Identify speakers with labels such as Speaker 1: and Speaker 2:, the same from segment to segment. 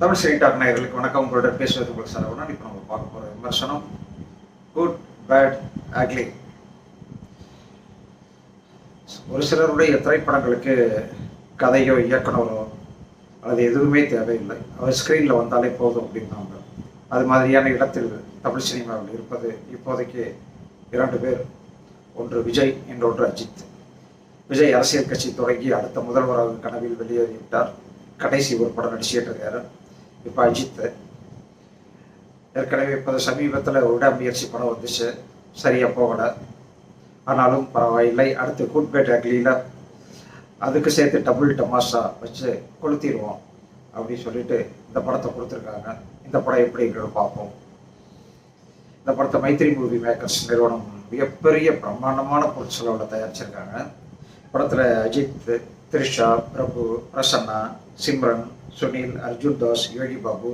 Speaker 1: தமிழ் சினிடாக் நேயர்களுக்கு வணக்கம். உங்களுடன் பேசுவது உங்கள் சரவணன். இப்போ நம்ம பார்க்க போகிற விமர்சனம் குட் பேட் அக்லி ஒரு சிலருடைய திரைப்படங்களுக்கு கதையோ இயக்குனரோ அது எதுவுமே தேவையில்லை. அவர் ஸ்க்ரீனில் வந்தாலே போதும் அப்படின்னாங்க அது மாதிரியான இடத்தில் தமிழ் சினிமாவில் இருப்பது இப்போதைக்கு இரண்டு பேர். ஒன்று விஜய் இன்னொன்று அஜித். விஜய் அரசியல் கட்சி தொடங்கி அடுத்த முதல்வராக கனவில் வெளியேறிவிட்டார். கடைசி ஒரு படம் நடிச்சிட்டு இருக்காரு இப்போ அஜித் ஏற்கனவே இப்போ சமீபத்தில் விடாமுயற்சி படம் வந்துச்சு. சரியாக போகலை. ஆனாலும் பரவாயில்லை. அடுத்து குட் அக்லியில் அதுக்கு சேர்த்து டபுள் டமாஷா வச்சு கொளுத்திடுவோம் அப்படின்னு சொல்லிட்டு இந்த படத்தை கொடுத்துருக்காங்க. இந்த படம் எப்படிங்கிறத பார்ப்போம். இந்த படத்தை மைத்ரி மூவி மேக்கர்ஸ் நிறுவனம் மிகப்பெரிய பிரம்மாண்டமான பொருட்செலவில் தயாரிச்சிருக்காங்க. படத்தில் அஜித் த்ரிஷா பிரபு பிரசன்னா சிம்ரன் சுனில் அர்ஜுன் தாஸ் யோகி பாபு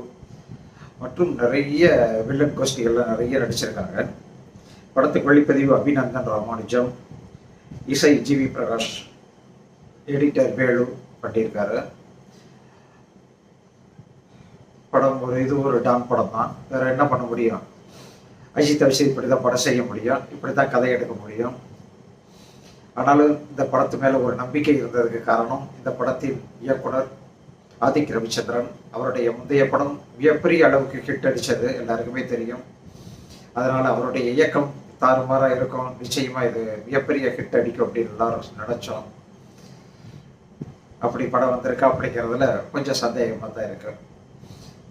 Speaker 1: மற்றும் நிறைய வில்லன் கோஷ்டிகள்லாம் நிறைய நடிச்சிருக்காங்க. படத்துக்கு வெளிப்பதிவு அபிநந்தன் ராமானுஜம் இசை ஜிவி பிரகாஷ் எடிட்டர் வேலு பண்ணியிருக்காரு. படம் ஒரு இது ஒரு டான் படம் தான். வேற என்ன பண்ண முடியும்? அஜித் அபிஷேக் இப்படி தான் படம் செய்ய முடியும். இப்படி தான் கதை எடுக்க முடியும். ஆனாலும் இந்த படத்து மேலே ஒரு நம்பிக்கை இருந்ததுக்கு காரணம் இந்த படத்தின் இயக்குனர் ஆதிக் ரவிச்சந்திரன் அவருடைய முந்தைய படம் மிகப்பெரிய அளவுக்கு ஹிட் அடிச்சது எல்லாருக்குமே தெரியும். அதனால அவருடைய இயக்கம் தாறுமாறா இருக்கும். நிச்சயமா இது மிகப்பெரிய ஹிட் அடிக்கும் அப்படின்னு எல்லாரும் நினைச்சோம். அப்படி படம் வந்திருக்கா அப்படிங்கிறதுல கொஞ்சம் சந்தேகமாக தான் இருக்கு.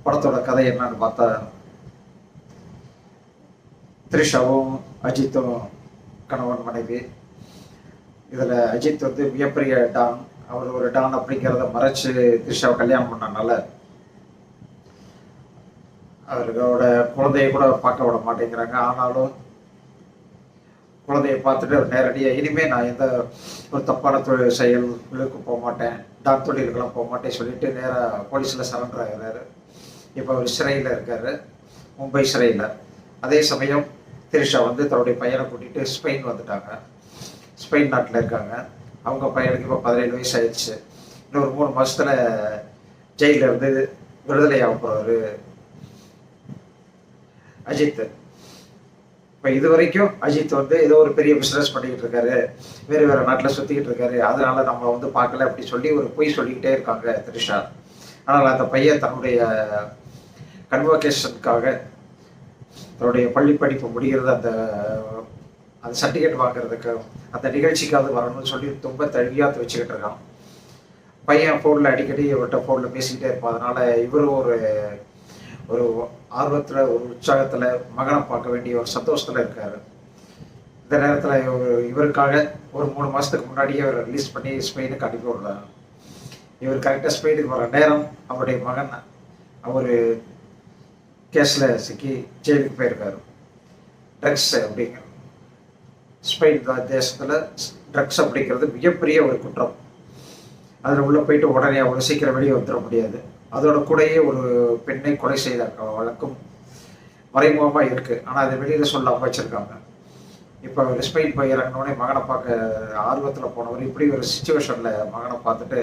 Speaker 1: படத்தோட கதை என்னன்னு பார்த்தா த்ரிஷாவும் அஜித்தும் கணவன் மனைவி. இதில் அஜித் வந்து மிகப்பெரிய டான். அவர் ஒரு டான் அப்படிங்கிறத மறைச்சு திரிஷாவை கல்யாணம் பண்ணனால அவர்களோட குழந்தைய கூட பார்க்க விட மாட்டேங்கிறாங்க. ஆனாலும் குழந்தைய பார்த்துட்டு நேரடியாக இனிமே நான் எந்த ஒரு தப்பான தொழில் செயல்களுக்கு போக மாட்டேன். டான் தொழிலுக்கெல்லாம் போக மாட்டேன் சொல்லிட்டு நேராக போலீஸில் சரண்டர் ஆகிறாரு இப்போ அவர் சிறையில் இருக்கார். மும்பை சிறையில். அதே சமயம் திரிஷா வந்து தன்னுடைய பையனை கூட்டிகிட்டு ஸ்பெயின் வந்துட்டாங்க. ஸ்பெயின் நாட்டில் இருக்காங்க. அவங்க பையனுக்கு இப்போ பதினேழு வயசு ஆயிடுச்சு இன்னொரு மூணு மாசத்துல ஜெயில இருந்து விடுதலை ஆக போறாரு. அஜித். இப்போ இது வரைக்கும் அஜித் வந்து ஏதோ ஒரு பெரிய பிஸ்னஸ் பண்ணிக்கிட்டு இருக்காரு. வேறு வேறு நாட்டில் சுற்றிக்கிட்டு இருக்காரு. அதனால நம்ம வந்து பார்க்கல அப்படி சொல்லி ஒரு பொய் சொல்லிக்கிட்டே இருக்காங்க த்ரிஷா. ஆனால் அந்த பையன் தன்னுடைய கன்வொகேஷனுக்காக தன்னுடைய பள்ளி படிப்பு முடிகிறது அந்த அந்த சர்டிஃபிகேட் வாங்குறதுக்கு அந்த நிகழ்ச்சிக்காவது வரணும்னு சொல்லி ரொம்ப தழுவியாத்து வச்சுக்கிட்டு இருக்கான். பையன் ஃபோனில் அடிக்கடி இவர்கிட்ட ஃபோனில் பேசிக்கிட்டே இருப்பான். அதனால இவரும் ஒரு ஒரு ஆர்வத்தில் ஒரு உற்சாகத்தில் மகனை பார்க்க வேண்டிய ஒரு சந்தோஷத்தில் இருக்கார். இந்த நேரத்தில் இவர் இவருக்காக ஒரு மூணு மாதத்துக்கு முன்னாடியே அவர் ரிலீஸ் பண்ணி ஸ்பெயினுக்கு அனுப்பி விடுறாங்க இவர் கரெக்டாக ஸ்பெயினுக்கு வர நேரம் அவருடைய மகன் அவர் கேஸில் சிக்கி ஜெயிலுக்கு போயிருக்காரு. ட்ரக்ஸ் அப்படிங்கிற ஸ்பெயின் தேசத்தில் ட்ரக்ஸ் அப்படிங்கிறது மிகப்பெரிய ஒரு குற்றம். அதில் உள்ளே போயிட்டு உடனே அவ்வளோ சீக்கிரம் வெளியே வந்துட முடியாது. அதோட கூடயே ஒரு பெண்ணை கொலை செய்த வழக்கம் மறைமுகமாக இருக்குது ஆனால் அதை வெளியில் சொல்லாமல் வச்சுருக்காங்க இப்போ அவர் ஸ்பெயின் போய் இறங்கினோடனே மகனை பார்க்க ஆர்வத்தில் போனவர் இப்படி ஒரு சுச்சுவேஷனில் மகனை பார்த்துட்டு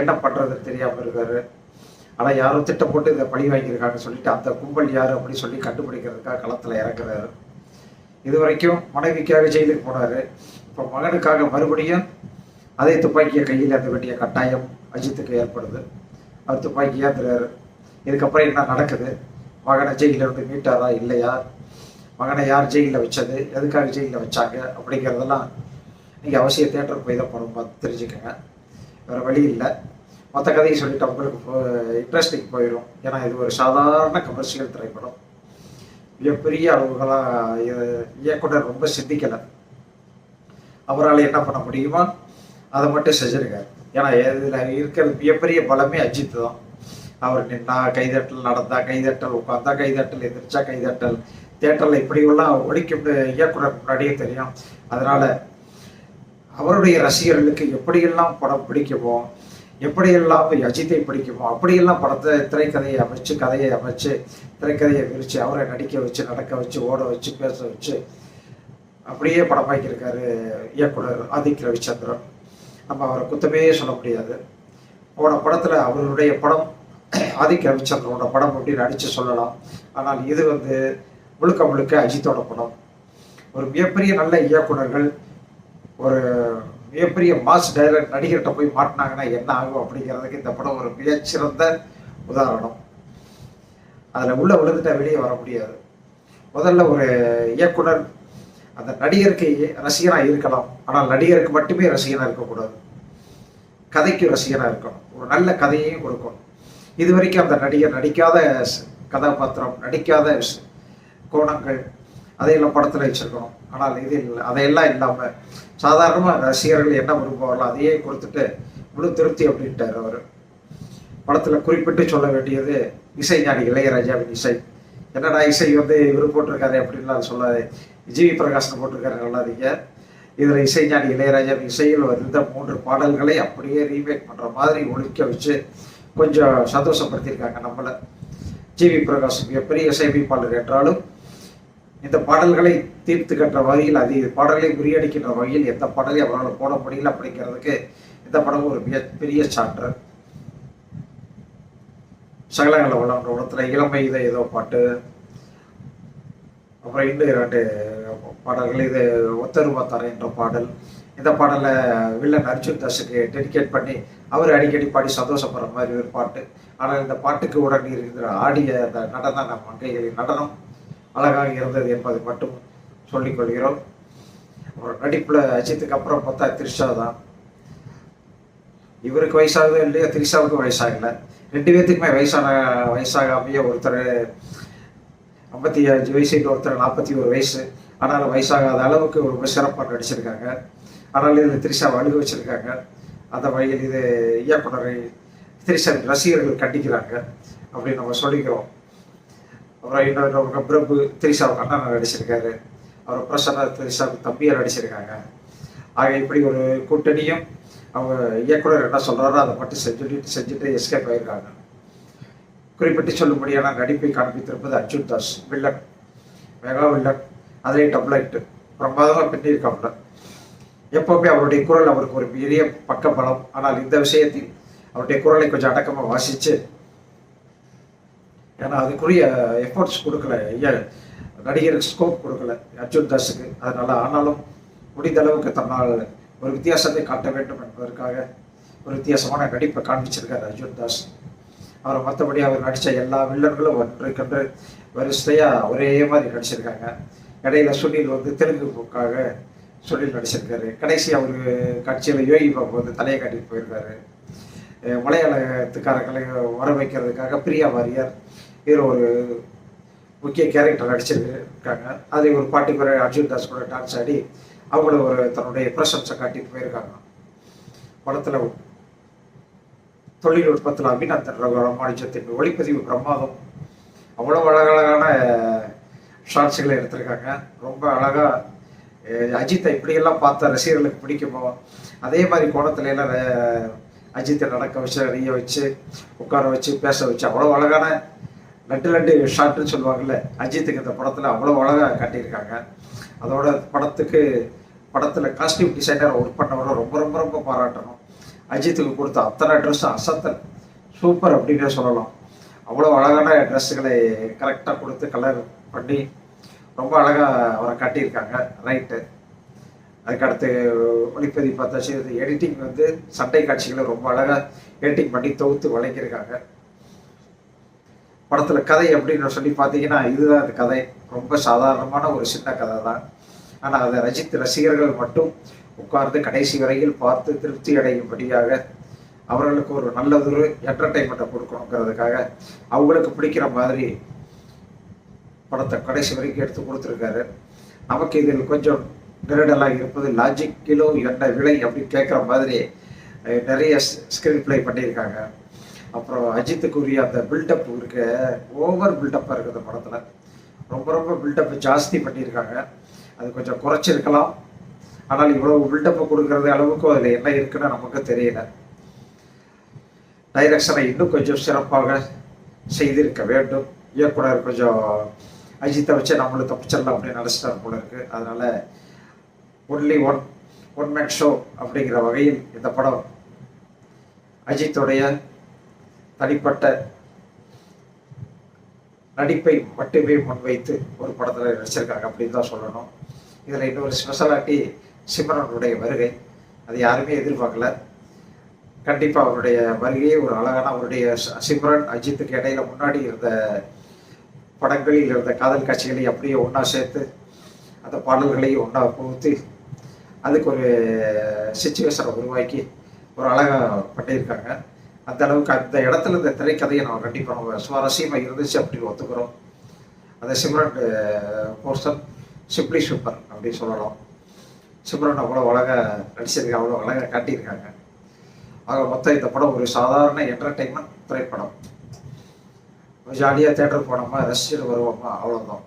Speaker 1: என்ன பண்ணுறதுன்னு தெரியாமல் இருக்கார். ஆனால் யாரும் திட்டம் போட்டு இதை பழி வாங்கியிருக்காங்கன்னு சொல்லிட்டு அந்த கும்பல் யார் அப்படின்னு சொல்லி கண்டுபிடிக்கிறதுக்காக களத்தில் இறங்குறாரு. இது வரைக்கும் மனைவிக்காக ஜெயிலுக்கு போனார். இப்போ மகனுக்காக மறுபடியும் அதே துப்பாக்கியை கையில் ஏற்ற வேண்டிய கட்டாயம் அஜித்துக்கு ஏற்படுது. அவர் துப்பாக்கி ஏற்றுறாரு இதுக்கப்புறம் என்ன நடக்குது? மகனை ஜெயிலில் இருந்து மீட்டாரா இல்லையா? மகனை யார் ஜெயிலில் வச்சது? எதுக்காக ஜெயிலில் வச்சாங்க? அப்படிங்கிறதெல்லாம் நீங்கள் அவசியம் தேட்டருக்கு போய் தான் போகணும் பார்த்து தெரிஞ்சுக்கோங்க. வேறு வழி இல்லை. மற்ற கதையை சொல்லிட்டு அவங்களுக்கு இன்ட்ரெஸ்டிங் போயிடும் ஏன்னா இது ஒரு சாதாரண கமர்ஷியல் திரைப்படம். மிகப்பெரிய அளவுகளாக இயக்குனர் ரொம்ப சிந்திக்கலை. அவரால் என்ன பண்ண முடியுமோ அதை மட்டும் செஞ்சிருக்காரு. ஏன்னா இதில் இருக்கிற மிகப்பெரிய பலமே அஜித் தான். அவர் நின்னா கைதட்டல் நடந்தா கைதட்டல் உட்காந்தா கைதட்டல் எந்திரிச்சா கைதட்டல். தேட்டரில் இப்படியெல்லாம் ஒழிக்கும் இயக்குனர் முன்னாடியே தெரியும். அதனால அவருடைய ரசிகர்களுக்கு எப்படியெல்லாம் படம் பிடிக்குமோ எப்படியெல்லாம் அஜித்தை பிடிக்குமோ அப்படியெல்லாம் படத்தை திரைக்கதையை அமைச்சு கதையை அமைச்சு திரைக்கதையை விரித்து அவரை நடிக்க வச்சு நடக்க வச்சு ஓட வச்சு பேச வச்சு அப்படியே படமாக்கியிருக்காரு இயக்குனர் ஆதிக் ரவிச்சந்திரன். நம்ம அவரை குத்தமே சொல்ல முடியாது. போன படத்தில் அவருடைய படம் ஆதிக் ரவிச்சந்திரனோட படம் அப்படின்னு அடித்து சொல்லலாம். ஆனால் இது வந்து முழுக்க முழுக்க அஜித்தோட படம். ஒரு மிகப்பெரிய நல்ல இயக்குனர்கள் ஒரு மிகப்பெரிய மாஸ் டைரக்ட் நடிகர்கிட்ட போய் மாட்டினாங்கன்னா என்ன ஆகும் அப்படிங்கிறதுக்கு இந்த படம் ஒரு மிகச்சிறந்த உதாரணம். அதில் உள்ள விழுந்துட்டா வெளியே வர முடியாது. முதல்ல ஒரு இயக்குனர் அந்த நடிகருக்கு ரசிகனாக இருக்கலாம். ஆனால் நடிகருக்கு மட்டுமே ரசிகனாக இருக்கக்கூடாது. கதைக்கு ரசிகனாக இருக்கணும். ஒரு நல்ல கதையையும் கொடுக்கணும். இது வரைக்கும் அந்த நடிகர் நடிக்காத கதாபாத்திரம் நடிக்காத கோணங்கள் அதையெல்லாம் படத்தில் வச்சுருக்கணும் ஆனால் இது இல்லை. அதையெல்லாம் இல்லாமல் சாதாரணமாக ரசிகர்கள் என்ன விரும்புவார்களோ அதையே கொடுத்துட்டு முழு திருப்தி அப்படின்ட்டார் அவர். படத்தில் குறிப்பிட்டு சொல்ல வேண்டியது இசை ஞானி இளையராஜாவின் இசை. என்னடா இசை வந்து இவர் போட்டிருக்காரு அப்படின்லாம் சொல்லாது. ஜிவி பிரகாஷன் போட்டிருக்காரு நல்லாதீங்க இதில் இசைஞானி இளையராஜாவின் இசையில் வந்த மூன்று பாடல்களை அப்படியே ரீமேக் பண்ணுற மாதிரி ஒழிக்க வச்சு கொஞ்சம் சந்தோஷப்படுத்தியிருக்காங்க நம்மளை. ஜிவி பிரகாஷ் மிகப்பெரிய இசையமைப்பாளர் என்றாலும் இந்த பாடல்களை தீர்த்து கட்டுற வகையில் அது பாடல்களை முறியடிக்கின்ற வகையில் எந்த பாடலையும் அவரால் போட முடியல அப்படிங்கிறதுக்கு இந்த படம் ஒரு மிக பெரிய சான்று. சகலங்கள உலக உலகத்துல இளமை இதை ஏதோ பாட்டு. அப்புறம் இன்னும் இரண்டு பாடல்கள் இது ஒத்தருவா தரேன்ற பாடல். இந்த பாடலை வில்லன் அர்ஜுன் தாஸுக்கு டெடிகேட் பண்ணி அவர் அடிக்கடி பாடி சந்தோஷப்படுற மாதிரி ஒரு பாட்டு. ஆனால் இந்த பாட்டுக்கு உடனே இருக்கிற ஆடிய அந்த நடன நம் மங்கைகளின் நடனம் அழகாக இருந்தது என்பதை மட்டும் சொல்லிக்கொள்கிறோம் ஒரு நடிப்பில் அஜித்துக்கு அப்புறம் பார்த்தா த்ரிஷா தான். இவருக்கு வயசாகுதோ இல்லையா த்ரிஷாவுக்கு வயசாகல. ரெண்டு பேர்த்துக்குமே வயசான வயசாகாமையே ஒருத்தர் ஐம்பத்தி அஞ்சு வயசு ஒருத்தர் நாற்பத்தி ஒரு வயசு. ஆனாலும் வயசாகாத அளவுக்கு ரொம்ப சிறப்பாக நடிச்சிருக்காங்க. ஆனால் இதில் த்ரிஷாவை அழுக வச்சுருக்காங்க. அந்த வகையில் இது இயக்குனரை த்ரிஷாவின் ரசிகர்கள் கண்டிக்கிறாங்க அப்படின்னு நம்ம சொல்லிக்கிறோம். அப்புறம் இன்னொரு பிரபு திரிஷாவுக்கு அண்ணன் நடிச்சிருக்காரு. அவர் பிரசன்னா திரிஷாவுக்கு தம்பியாக நடிச்சிருக்காங்க. ஆக இப்படி ஒரு கூட்டணியும் அவங்க இயக்குனர் என்ன சொல்கிறாரோ அதை மட்டும் செஞ்சுட்டு செஞ்சுட்டு எஸ்கேப் ஆயிருக்காங்க. குறிப்பிட்டு சொல்லும்படியான நடிப்பை காண்பித்திருப்பது Arjun Das villain mega villain அதிலே டபுள் ஆக்ட் பிரமாதமாக பின்னிருக்காப்புல எப்பவுமே அவருடைய குரல் அவருக்கு ஒரு பெரிய பக்கபலம். ஆனால் இந்த விஷயத்தில் அவருடைய குரலை கொஞ்சம் அடக்கமாக வாசித்து ஏன்னா அதுக்குரிய எஃபோர்ட்ஸ் கொடுக்கல ஐயா. நடிகருக்கு ஸ்கோப் கொடுக்கல. அர்ஜுன் தாஸுக்கு. அதனால் ஆனாலும் முடிந்த அளவுக்கு தன்னால் ஒரு வித்தியாசத்தை காட்ட வேண்டும் என்பதற்காக ஒரு வித்தியாசமான நடிப்பை காண்பிச்சிருக்கார் அர்ஜுன் தாஸ். அவர் மற்றபடி அவர் நடித்த எல்லா வில்லன்களும் ஒன்றுக்கென்று வரிசையாக ஒரே மாதிரி நடிச்சிருக்காங்க. இடையில சுனில் வந்து தெலுங்குக்காக சுனில் நடிச்சிருக்காரு. கடைசி அவர் கட்சியில் யோகி பாபு வந்து தலையை காட்டிட்டு போயிருக்காரு. மலையாளத்துக்காரர்களை வர வைக்கிறதுக்காக பிரியா வாரியர் இதில் ஒரு முக்கிய கேரக்டர் நடிச்சிருக்காங்க. அதை ஒரு பாட்டுக்கு அர்ஜுன் தாஸ் கூட டான்ஸ் ஆடி அவங்கள ஒரு தன்னுடைய பிரசம்சை காட்டிட்டு போயிருக்காங்க. படத்தில் தொழில்நுட்பத்தில் அபிநந்தன் ராமானுஜத்தின் ஒளிப்பதிவு பிரமாதம் அவ்வளோ அழகழகான ஷார்ட்ஸுகளை எடுத்திருக்காங்க. ரொம்ப அழகாக அஜித்தை இப்படியெல்லாம் பார்த்த ரசிகர்களுக்கு பிடிக்குமோ? அதே மாதிரி கோணத்துல எல்லாம் அஜித்தை நடக்க வச்சு அறிய வச்சு உட்கார வச்சு பேச வச்சு அவ்வளோ அழகான லட்டு லட்டு ஷார்ட்னு சொல்லுவாங்கல்ல அஜித்துக்கு இந்த படத்தில் அவ்வளோ அழகாக காட்டியிருக்காங்க. அதோட படத்துக்கு படத்தில் காஸ்டியூம் டிசைனர் ஒர்க் பண்ணவரை ரொம்ப ரொம்ப ரொம்ப பாராட்டணும். அஜித்துக்கு கொடுத்த அத்தனை ட்ரெஸ்ஸும் அசத்தல். சூப்பர் அப்படின்னே சொல்லலாம். அவ்வளோ அழகான ட்ரெஸ்ஸுகளை கரெக்டாக கொடுத்து கலர் பண்ணி ரொம்ப அழகாக அவரை காட்டியிருக்காங்க. ரைட்டு அதுக்கடுத்து ஒளிப்பதிவு பார்த்தாச்சு இது எடிட்டிங் வந்து சண்டை காட்சிகளை ரொம்ப அழகாக எடிட்டிங் பண்ணி தொகுத்து வழங்கியிருக்காங்க. படத்தில் கதை அப்படின்னு சொல்லி பார்த்தீங்கன்னா இதுதான் அந்த கதை. ரொம்ப சாதாரணமான ஒரு சின்ன கதை தான். ஆனால் அதை ரஜித் ரசிகர்கள் மட்டும் உட்கார்ந்து கடைசி வரையில் பார்த்து திருப்தி அடையும்படியாக அவர்களுக்கு ஒரு நல்லதொரு என்டர்டைன்மெண்ட்டை கொடுக்கணுங்கிறதுக்காக அவங்களுக்கு பிடிக்கிற மாதிரி படத்தை கடைசி வரைக்கும் எடுத்து கொடுத்துருக்காரு. நமக்கு இதில் கொஞ்சம் நெருடலாக இருப்பது லாஜிக் கிலோ என்ன விலை அப்படின்னு கேட்குற மாதிரி நிறைய ஸ்கிரீன் ப்ளே பண்ணியிருக்காங்க. அப்புறம் அஜித்துக்குரிய அந்த பில்டப் இருக்க. ஓவர் பில்டப்பாக இருக்குது அந்த படத்தில். ரொம்ப ரொம்ப பில்டப் ஜாஸ்தி பண்ணியிருக்காங்க. அது கொஞ்சம் குறைச்சிருக்கலாம். ஆனால் இவ்வளவு பில்டப்பை கொடுக்கறது அளவுக்கு அதில் என்ன இருக்குன்னு நமக்கு தெரியல. டைரக்ஷனை இன்னும் கொஞ்சம் சிறப்பாக செய்திருக்க வேண்டும். இயக்குனர் கொஞ்சம் அஜித்தை வச்சு நம்மளும் தப்பிச்சிடலாம் அப்படின்னு நினச்சிட்டார் போல இருக்குது அதனால் only one one man show அப்படிங்கிற வகையில் இந்த படம் அஜித்துடைய தனிப்பட்ட நடிப்பை மட்டுமே முன்வைத்து ஒரு படத்தில் நடிச்சிருக்காங்க அப்படின்னு தான் சொல்லணும். இதில் இன்னொரு ஸ்பெஷலாட்டி சிம்ரனுடைய வருகை. அது யாருமே எதிர்பார்க்கல. கண்டிப்பாக அவருடைய வருகையே ஒரு அழகான அவருடைய சிம்ரன் அஜித்துக்கு இடையில முன்னாடி இருந்த படங்களில் இருந்த காதல் காட்சிகளை அப்படியே ஒன்றா சேர்த்து அந்த பாடல்களையும் ஒன்றா புகுத்தி அதுக்கு ஒரு சுச்சுவேஷனை உருவாக்கி ஒரு அழகாக பண்ணியிருக்காங்க. அந்த அளவுக்கு அந்த இடத்துல இந்த திரைக்கதையை நம்ம கண்டிப்பாக நம்ம சுவாரஸ்யமாக இருந்துச்சு அப்படின்னு ஒத்துக்கிறோம். அந்த சிம்ரன் போர்ஷன் சிப்ளி சூப்பர் அப்படின்னு சொல்லலாம். சிம்ரன் அவ்வளோ அழகாக நடிச்சிருக்காங்க அவ்வளோ அழகாக காட்டியிருக்காங்க. ஆக மொத்தம் இந்த படம் ஒரு சாதாரண என்டர்டெயின்மெண்ட் திரைப்படம். ஜாலியாக தேட்டர் போனோமா ரசிச்சுட்டு வருவோமா அவ்வளோதான்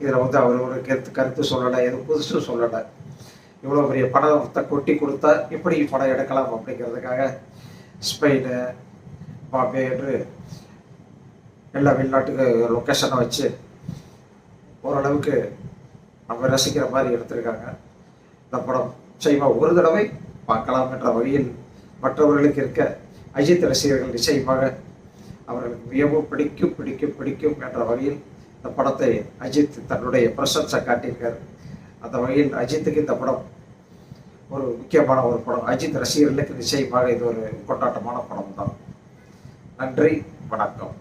Speaker 1: இதில் வந்து அவர் ஒரு கருத்து கருத்து சொல்லலை எதுவும் புதுசும் சொல்லலை. இவ்வளோ பெரிய படத்தை கொட்டி கொடுத்தா எப்படி படம் எடுக்கலாம் அப்படிங்கிறதுக்காக ஸ்பெயின் பாம்பே என்று எல்லா வெளிநாட்டுக்கு லொக்கேஷனை வச்சு ஓரளவுக்கு நம்ம ரசிக்கிற மாதிரி எடுத்திருக்காங்க. இந்த படம் நிச்சயமாக ஒரு தடவை பார்க்கலாம் என்ற வழியில் மற்றவர்களுக்கு இருக்க அஜித் ரசிகர்கள் நிச்சயமாக அவர்களுக்கு மிகவும் பிடிக்கும் பிடிக்கும் பிடிக்கும் என்ற வகையில் இந்த படத்தை அஜித் தன்னுடைய பிரசன்ஸை காட்டியிருக்கார். அந்த வகையில் அஜித்துக்கு இந்த படம் ஒரு முக்கியமான ஒரு படம். அஜித் ரசிகர்களுக்கு நிச்சயமாக இது ஒரு கொண்டாட்டமான படம் தான் நன்றி வணக்கம்.